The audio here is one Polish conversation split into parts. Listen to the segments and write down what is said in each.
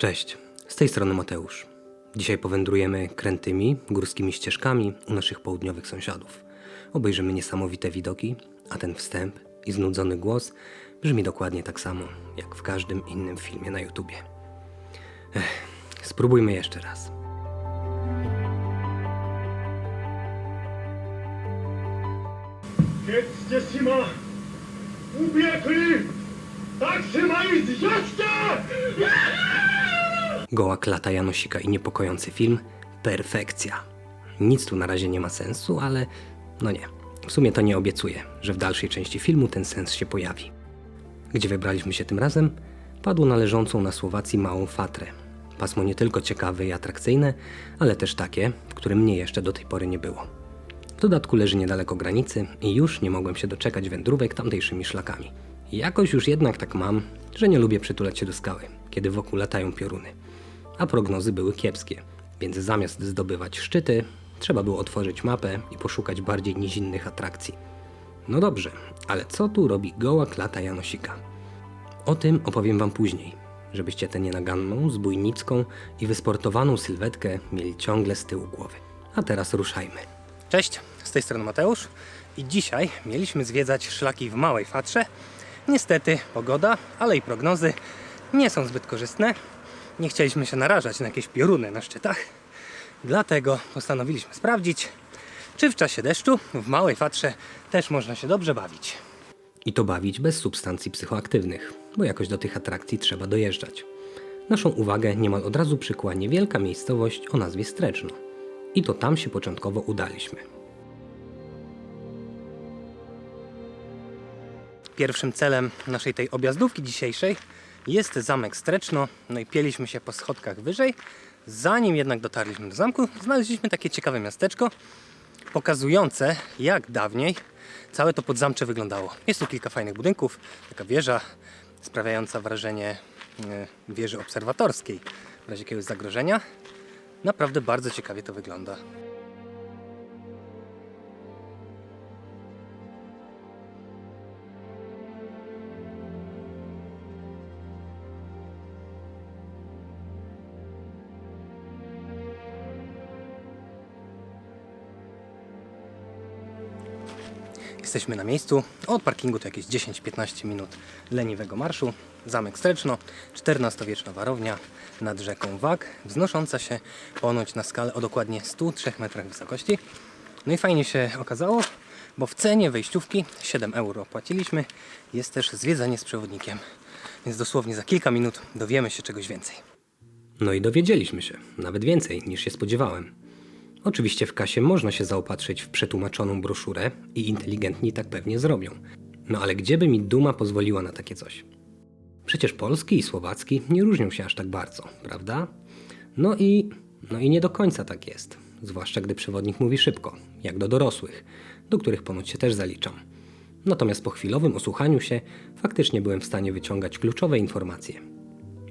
Cześć, z tej strony Mateusz. Dzisiaj powędrujemy krętymi, górskimi ścieżkami u naszych południowych sąsiadów. Obejrzymy niesamowite widoki, a ten wstęp i znudzony głos brzmi dokładnie tak samo, jak w każdym innym filmie na YouTubie. Ech, spróbujmy jeszcze raz. Upiekli! Tak się mają zjeźdźcie! Goła klata Janosika i niepokojący film perfekcja. Nic tu na razie nie ma sensu, ale no nie. W sumie to nie obiecuję, że w dalszej części filmu ten sens się pojawi. Gdzie wybraliśmy się tym razem? Padło na leżącą na Słowacji małą Fatrę. Pasmo nie tylko ciekawe i atrakcyjne, ale też takie, w którym mnie jeszcze do tej pory nie było. W dodatku leży niedaleko granicy i już nie mogłem się doczekać wędrówek tamtejszymi szlakami. Jakoś już jednak tak mam, że nie lubię przytulać się do skały, kiedy wokół latają pioruny. A prognozy były kiepskie, więc zamiast zdobywać szczyty, trzeba było otworzyć mapę i poszukać bardziej nizinnych atrakcji. No dobrze, ale co tu robi goła klata Janosika? O tym opowiem wam później, żebyście tę nienaganną, zbójnicką i wysportowaną sylwetkę mieli ciągle z tyłu głowy. A teraz ruszajmy. Cześć, z tej strony Mateusz i dzisiaj mieliśmy zwiedzać szlaki w Małej Fatrze. Niestety pogoda, ale i prognozy nie są zbyt korzystne. Nie chcieliśmy się narażać na jakieś pioruny na szczytach, dlatego postanowiliśmy sprawdzić, czy w czasie deszczu w Małej Fatrze też można się dobrze bawić. I to bawić bez substancji psychoaktywnych, bo jakoś do tych atrakcji trzeba dojeżdżać. Naszą uwagę niemal od razu przykuła niewielka miejscowość o nazwie Streczno. I to tam się początkowo udaliśmy. Pierwszym celem naszej tej objazdówki dzisiejszej jest zamek Streczno. No i pieliśmy się po schodkach wyżej. Zanim jednak dotarliśmy do zamku, znaleźliśmy takie ciekawe miasteczko pokazujące jak dawniej całe to podzamcze wyglądało. Jest tu kilka fajnych budynków, taka wieża sprawiająca wrażenie e, wieży obserwatorskiej w razie jakiegoś zagrożenia. Naprawdę bardzo ciekawie to wygląda. Jesteśmy na miejscu. Od parkingu to jakieś 10-15 minut leniwego marszu. Zamek Streczno, XIV-wieczna warownia nad rzeką Wag, wznosząca się ponoć na skalę o dokładnie 103 metrach wysokości. No i fajnie się okazało, bo w cenie wejściówki 7 euro płaciliśmy. Jest też zwiedzanie z przewodnikiem. Więc dosłownie za kilka minut dowiemy się czegoś więcej. No i dowiedzieliśmy się, nawet więcej niż się spodziewałem. Oczywiście w kasie można się zaopatrzyć w przetłumaczoną broszurę i inteligentni tak pewnie zrobią. No ale gdzie by mi duma pozwoliła na takie coś? Przecież polski i słowacki nie różnią się aż tak bardzo, prawda? No i, no i nie do końca tak jest. Zwłaszcza gdy przewodnik mówi szybko, jak do dorosłych, do których ponoć się też zaliczam. Natomiast po chwilowym osłuchaniu się faktycznie byłem w stanie wyciągać kluczowe informacje.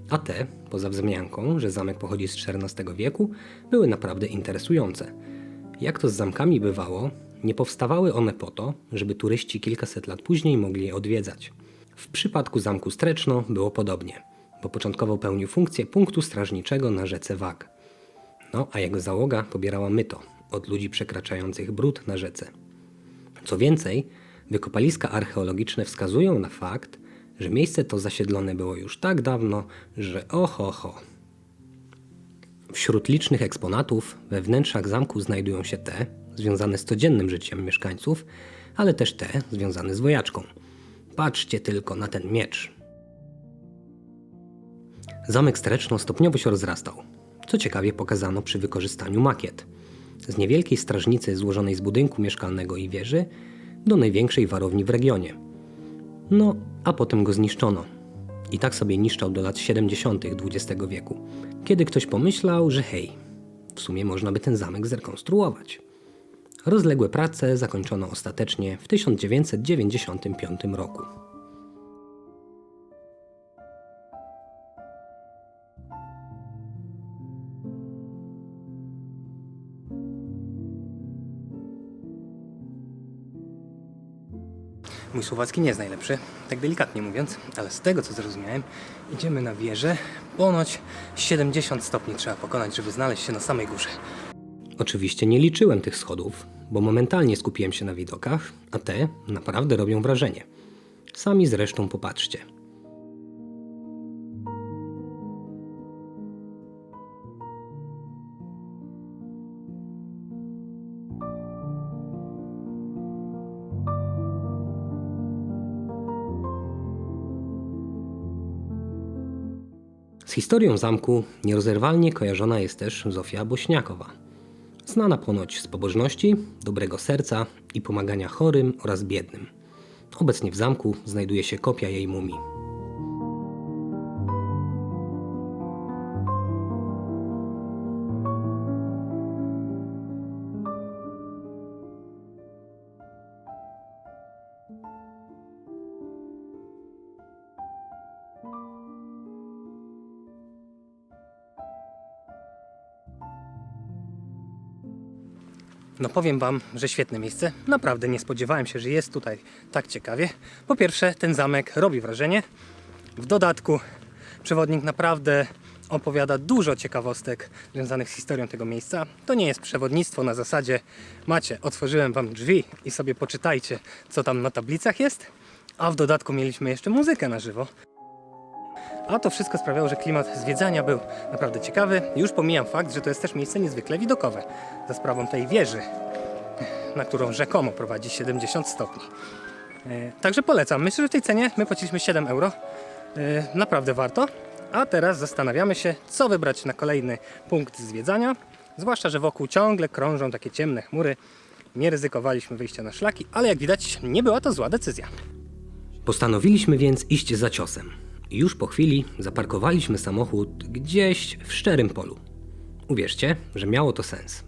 A te, poza wzmianką, że zamek pochodzi z XIV wieku, były naprawdę interesujące. Jak to z zamkami bywało, nie powstawały one po to, żeby turyści kilkaset lat później mogli je odwiedzać. W przypadku zamku Streczno było podobnie, bo początkowo pełnił funkcję punktu strażniczego na rzece Wag. No, a jego załoga pobierała myto od ludzi przekraczających brud na rzece. Co więcej, wykopaliska archeologiczne wskazują na fakt, że miejsce to zasiedlone było już tak dawno, że oho ho. Wśród licznych eksponatów we wnętrzach zamku znajdują się te związane z codziennym życiem mieszkańców, ale też te związane z wojaczką. Patrzcie tylko na ten miecz. Zamek Streczno stopniowo się rozrastał, co ciekawie pokazano przy wykorzystaniu makiet. Z niewielkiej strażnicy złożonej z budynku mieszkalnego i wieży do największej warowni w regionie – no, a potem go zniszczono. I tak sobie niszczał do lat 70. XX wieku, kiedy ktoś pomyślał, że hej, w sumie można by ten zamek zrekonstruować. Rozległe prace zakończono ostatecznie w 1995 roku. Mój słowacki nie jest najlepszy, tak delikatnie mówiąc, ale z tego co zrozumiałem, idziemy na wieżę Ponoć 70 stopni trzeba pokonać, żeby znaleźć się na samej górze. Oczywiście nie liczyłem tych schodów, bo momentalnie skupiłem się na widokach, a te naprawdę robią wrażenie. Sami zresztą popatrzcie. Historią zamku nierozerwalnie kojarzona jest też Zofia Bośniakowa. Znana ponoć z pobożności, dobrego serca i pomagania chorym oraz biednym. Obecnie w zamku znajduje się kopia jej mumii. No powiem Wam, że świetne miejsce. Naprawdę nie spodziewałem się, że jest tutaj tak ciekawie. Po pierwsze, ten zamek robi wrażenie. W dodatku, przewodnik naprawdę opowiada dużo ciekawostek związanych z historią tego miejsca. To nie jest przewodnictwo na zasadzie macie, otworzyłem Wam drzwi i sobie poczytajcie, co tam na tablicach jest. A w dodatku mieliśmy jeszcze muzykę na żywo. A to wszystko sprawiało, że klimat zwiedzania był naprawdę ciekawy. Już pomijam fakt, że to jest też miejsce niezwykle widokowe, za sprawą tej wieży, na którą rzekomo prowadzi 70 stopni. E, Także polecam. Myślę, że w tej cenie my płaciliśmy 7 euro. E, Naprawdę warto. A teraz zastanawiamy się, co wybrać na kolejny punkt zwiedzania. Zwłaszcza, że wokół ciągle krążą takie ciemne chmury. Nie ryzykowaliśmy wyjścia na szlaki, ale jak widać, nie była to zła decyzja. Postanowiliśmy więc iść za ciosem. Już po chwili zaparkowaliśmy samochód gdzieś w szczerym polu. Uwierzcie, że miało to sens.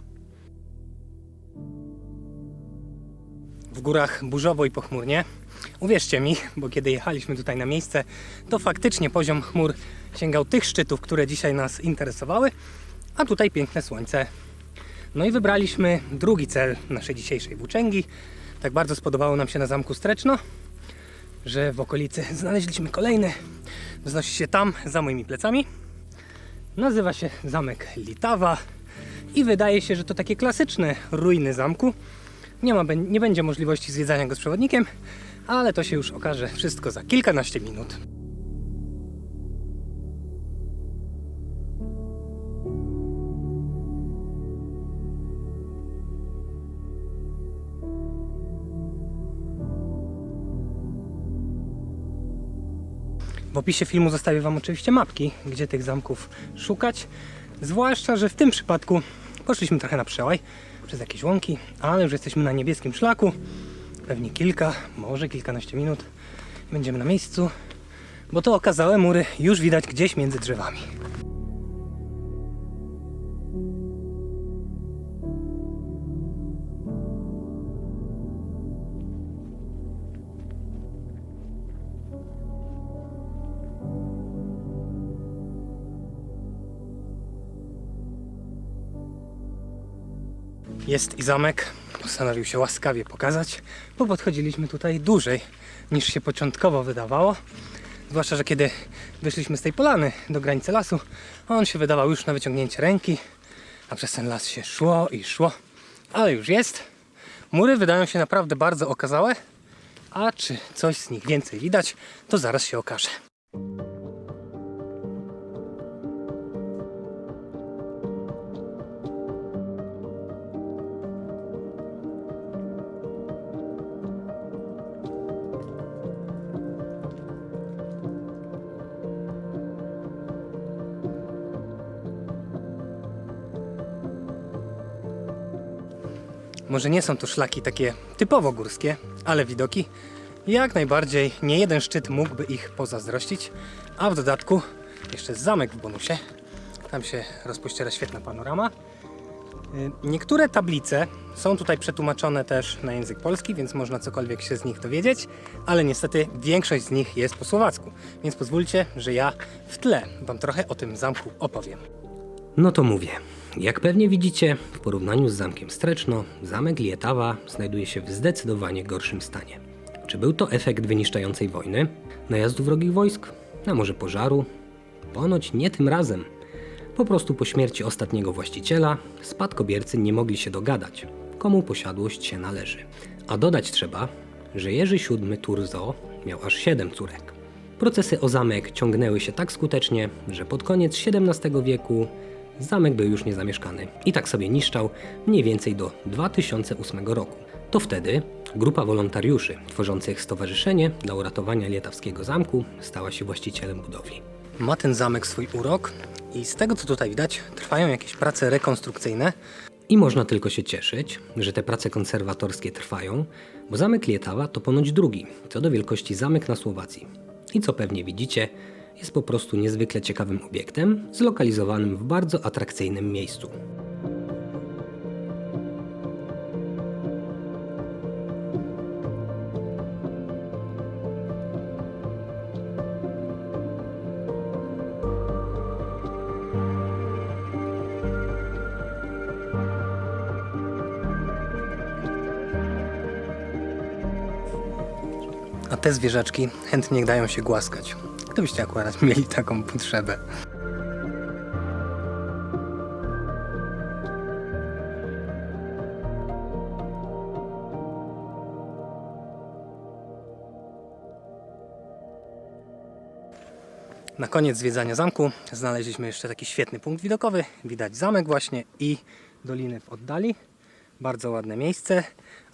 W górach burzowo i pochmurnie. Uwierzcie mi, bo kiedy jechaliśmy tutaj na miejsce, to faktycznie poziom chmur sięgał tych szczytów, które dzisiaj nas interesowały, a tutaj piękne słońce. No i wybraliśmy drugi cel naszej dzisiejszej włóczęgi. Tak bardzo spodobało nam się na zamku Streczno, że w okolicy znaleźliśmy kolejny. Wznosi się tam, za moimi plecami. Nazywa się Zamek Litawa i wydaje się, że to takie klasyczne ruiny zamku. Nie, ma, nie będzie możliwości zwiedzania go z przewodnikiem, ale to się już okaże wszystko za kilkanaście minut. Opisie filmu zostawię Wam oczywiście mapki, gdzie tych zamków szukać. Zwłaszcza, że w tym przypadku poszliśmy trochę na przełaj przez jakieś łąki, ale już jesteśmy na niebieskim szlaku. Pewnie kilka, może kilkanaście minut będziemy na miejscu, bo to okazałe mury już widać gdzieś między drzewami. Jest i zamek. Postanowił się łaskawie pokazać, bo podchodziliśmy tutaj dłużej niż się początkowo wydawało. Zwłaszcza, że kiedy wyszliśmy z tej polany do granicy lasu, on się wydawał już na wyciągnięcie ręki, a przez ten las się szło i szło. Ale już jest. Mury wydają się naprawdę bardzo okazałe, a czy coś z nich więcej widać, to zaraz się okaże. Może nie są to szlaki takie typowo górskie, ale widoki jak najbardziej nie jeden szczyt mógłby ich pozazdrościć, a w dodatku jeszcze zamek w bonusie. Tam się rozpościera świetna panorama. Y, Niektóre tablice są tutaj przetłumaczone też na język polski, więc można cokolwiek się z nich dowiedzieć, ale niestety większość z nich jest po słowacku, więc pozwólcie, że ja w tle Wam trochę o tym zamku opowiem. No to mówię. Jak pewnie widzicie, w porównaniu z zamkiem Streczno, zamek Lietawa znajduje się w zdecydowanie gorszym stanie. Czy był to efekt wyniszczającej wojny, najazdu wrogich wojsk, a może pożaru? Ponoć nie tym razem. Po prostu po śmierci ostatniego właściciela spadkobiercy nie mogli się dogadać, komu posiadłość się należy. A dodać trzeba, że Jerzy VII Turzo miał aż siedem córek. Procesy o zamek ciągnęły się tak skutecznie, że pod koniec XVII wieku zamek był już niezamieszkany i tak sobie niszczał mniej więcej do 2008 roku. To wtedy grupa wolontariuszy tworzących stowarzyszenie dla uratowania lietawskiego zamku stała się właścicielem budowli. Ma ten zamek swój urok i z tego co tutaj widać trwają jakieś prace rekonstrukcyjne i można tylko się cieszyć, że te prace konserwatorskie trwają, bo zamek Lietawa to ponoć drugi, co do wielkości zamek na Słowacji. I co pewnie widzicie, jest po prostu niezwykle ciekawym obiektem, zlokalizowanym w bardzo atrakcyjnym miejscu. Te zwierzaczki chętnie dają się głaskać. Gdybyście akurat mieli taką potrzebę. Na koniec zwiedzania zamku znaleźliśmy jeszcze taki świetny punkt widokowy. Widać zamek właśnie i doliny w oddali. Bardzo ładne miejsce,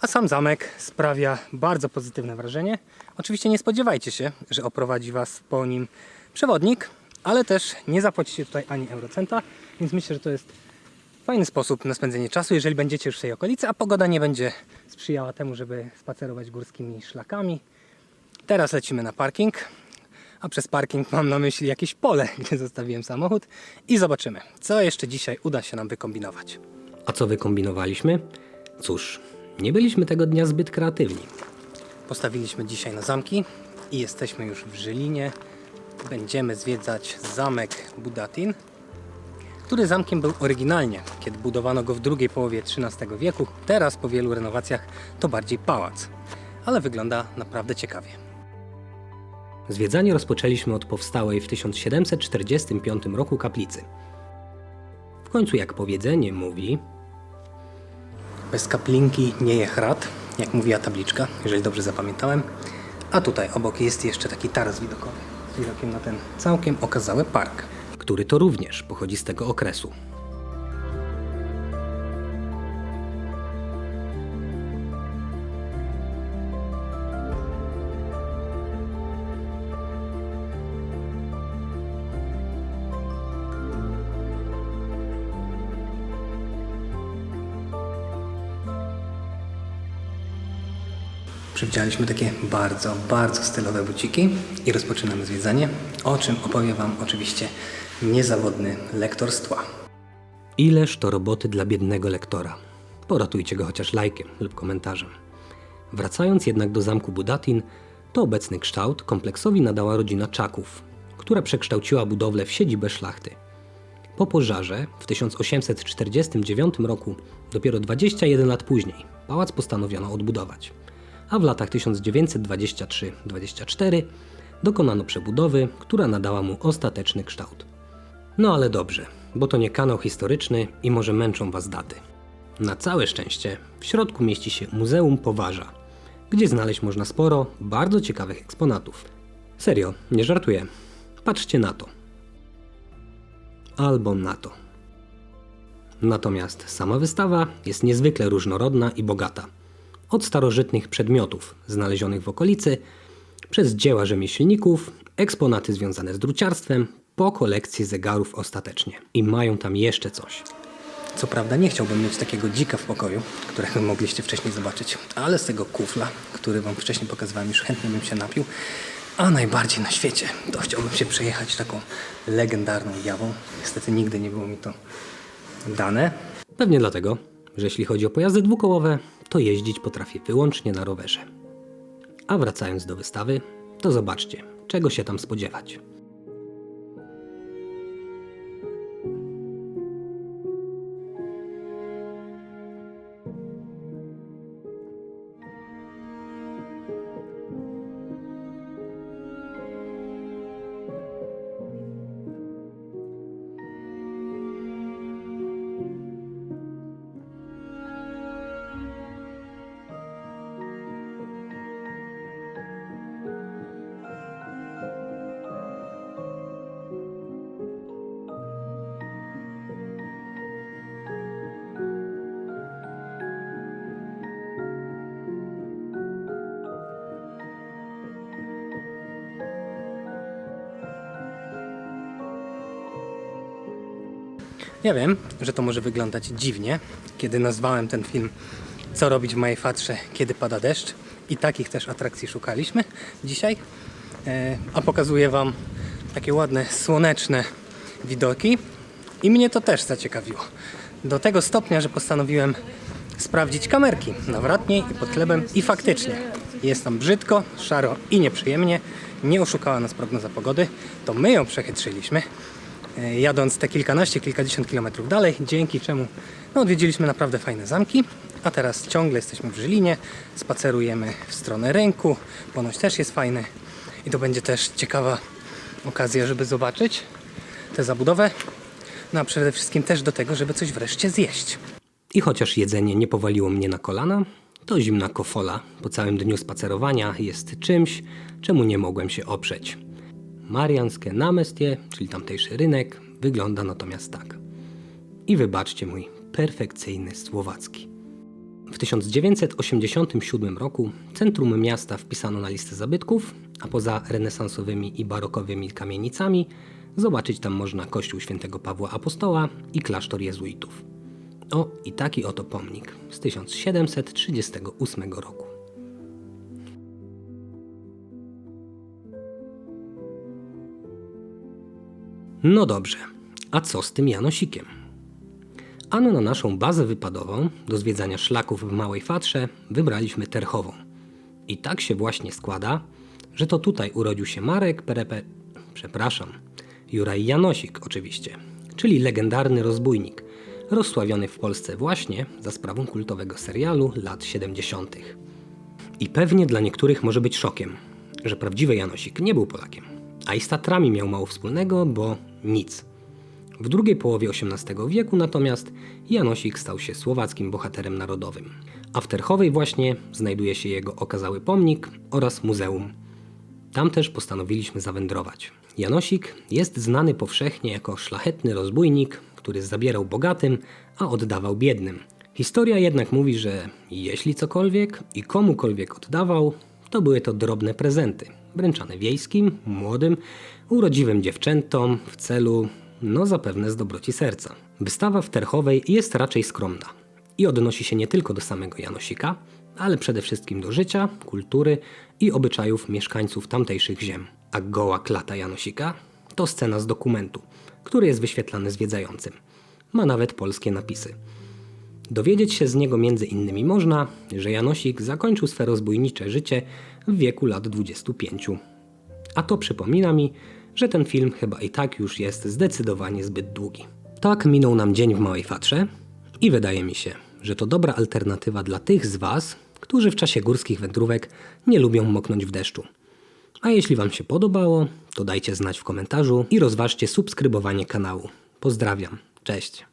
a sam zamek sprawia bardzo pozytywne wrażenie. Oczywiście nie spodziewajcie się, że oprowadzi Was po nim przewodnik, ale też nie zapłacicie tutaj ani eurocenta, więc myślę, że to jest fajny sposób na spędzenie czasu, jeżeli będziecie już w tej okolicy, a pogoda nie będzie sprzyjała temu, żeby spacerować górskimi szlakami. Teraz lecimy na parking, a przez parking mam na myśli jakieś pole, gdzie zostawiłem samochód i zobaczymy, co jeszcze dzisiaj uda się nam wykombinować. A co wykombinowaliśmy? Cóż, nie byliśmy tego dnia zbyt kreatywni. Postawiliśmy dzisiaj na zamki i jesteśmy już w Żylinie. Będziemy zwiedzać zamek Budatin, który zamkiem był oryginalnie, kiedy budowano go w drugiej połowie XIII wieku. Teraz po wielu renowacjach to bardziej pałac, ale wygląda naprawdę ciekawie. Zwiedzanie rozpoczęliśmy od powstałej w 1745 roku kaplicy. W końcu, jak powiedzenie mówi, bez kaplinki nie je chrad, jak mówiła tabliczka, jeżeli dobrze zapamiętałem. A tutaj obok jest jeszcze taki taras widokowy z widokiem na ten całkiem okazały park, który to również pochodzi z tego okresu. Przewidzieliśmy takie bardzo, bardzo stylowe buciki i rozpoczynamy zwiedzanie, o czym opowie Wam oczywiście niezawodny lektor z tła. Ileż to roboty dla biednego lektora. Poratujcie go chociaż lajkiem lub komentarzem. Wracając jednak do zamku Budatin, to obecny kształt kompleksowi nadała rodzina Czaków, która przekształciła budowlę w siedzibę szlachty. Po pożarze w 1849 roku, dopiero 21 lat później, pałac postanowiono odbudować, a w latach 1923-24 dokonano przebudowy, która nadała mu ostateczny kształt. No ale dobrze, bo to nie kanał historyczny i może męczą Was daty. Na całe szczęście w środku mieści się Muzeum Poważa, gdzie znaleźć można sporo bardzo ciekawych eksponatów. Serio, nie żartuję. Patrzcie na to. Albo na to. Natomiast sama wystawa jest niezwykle różnorodna i bogata. Od starożytnych przedmiotów znalezionych w okolicy, przez dzieła rzemieślników, eksponaty związane z druciarstwem, po kolekcję zegarów ostatecznie. I mają tam jeszcze coś. Co prawda nie chciałbym mieć takiego dzika w pokoju, którego mogliście wcześniej zobaczyć, ale z tego kufla, który wam wcześniej pokazywałem, już chętnie bym się napił. A najbardziej na świecie to chciałbym się przejechać taką legendarną jawą. Niestety nigdy nie było mi to dane. Pewnie dlatego, że jeśli chodzi o pojazdy dwukołowe, to jeździć potrafię wyłącznie na rowerze. A wracając do wystawy, to zobaczcie, czego się tam spodziewać. Ja wiem, że to może wyglądać dziwnie, kiedy nazwałem ten film Co robić w mojej fatrze, kiedy pada deszcz. I takich też atrakcji szukaliśmy dzisiaj. E, A pokazuję Wam takie ładne, słoneczne widoki. I mnie to też zaciekawiło. Do tego stopnia, że postanowiłem sprawdzić kamerki nawrotniej i pod chlebem. I faktycznie jest tam brzydko, szaro i nieprzyjemnie. Nie oszukała nas prognoza pogody. To my ją przechytrzyliśmy jadąc te kilkanaście, kilkadziesiąt kilometrów dalej, dzięki czemu no, odwiedziliśmy naprawdę fajne zamki. A teraz ciągle jesteśmy w Żylinie, spacerujemy w stronę rynku, ponoć też jest fajny i to będzie też ciekawa okazja, żeby zobaczyć tę zabudowę, no a przede wszystkim też do tego, żeby coś wreszcie zjeść. I chociaż jedzenie nie powaliło mnie na kolana, to zimna kofola po całym dniu spacerowania jest czymś, czemu nie mogłem się oprzeć. Marianskie Namestie, czyli tamtejszy rynek, wygląda natomiast tak. I wybaczcie mój perfekcyjny słowacki. W 1987 roku centrum miasta wpisano na listę zabytków, a poza renesansowymi i barokowymi kamienicami zobaczyć tam można kościół świętego Pawła Apostoła i klasztor jezuitów. O, i taki oto pomnik z 1738 roku. No dobrze, a co z tym Janosikiem? Ano na naszą bazę wypadową do zwiedzania szlaków w Małej Fatrze wybraliśmy Terchową. I tak się właśnie składa, że to tutaj urodził się Marek Perepe... Przepraszam, Juraj Janosik oczywiście, czyli legendarny rozbójnik, rozsławiony w Polsce właśnie za sprawą kultowego serialu lat 70. I pewnie dla niektórych może być szokiem, że prawdziwy Janosik nie był Polakiem, a i z Tatrami miał mało wspólnego, bo nic. W drugiej połowie XVIII wieku natomiast Janosik stał się słowackim bohaterem narodowym, a w Terchowej właśnie znajduje się jego okazały pomnik oraz muzeum. Tam też postanowiliśmy zawędrować. Janosik jest znany powszechnie jako szlachetny rozbójnik, który zabierał bogatym, a oddawał biednym. Historia jednak mówi, że jeśli cokolwiek i komukolwiek oddawał, to były to drobne prezenty, wręczane wiejskim, młodym, urodziwym dziewczętom w celu, no zapewne z dobroci serca. Wystawa w Terchowej jest raczej skromna i odnosi się nie tylko do samego Janosika, ale przede wszystkim do życia, kultury i obyczajów mieszkańców tamtejszych ziem. A goła klata Janosika to scena z dokumentu, który jest wyświetlany zwiedzającym. Ma nawet polskie napisy. Dowiedzieć się z niego między innymi można, że Janosik zakończył swe rozbójnicze życie w wieku lat 25. A to przypomina mi, że ten film chyba i tak już jest zdecydowanie zbyt długi. Tak minął nam dzień w Małej Fatrze i wydaje mi się, że to dobra alternatywa dla tych z Was, którzy w czasie górskich wędrówek nie lubią moknąć w deszczu. A jeśli Wam się podobało, to dajcie znać w komentarzu i rozważcie subskrybowanie kanału. Pozdrawiam, cześć.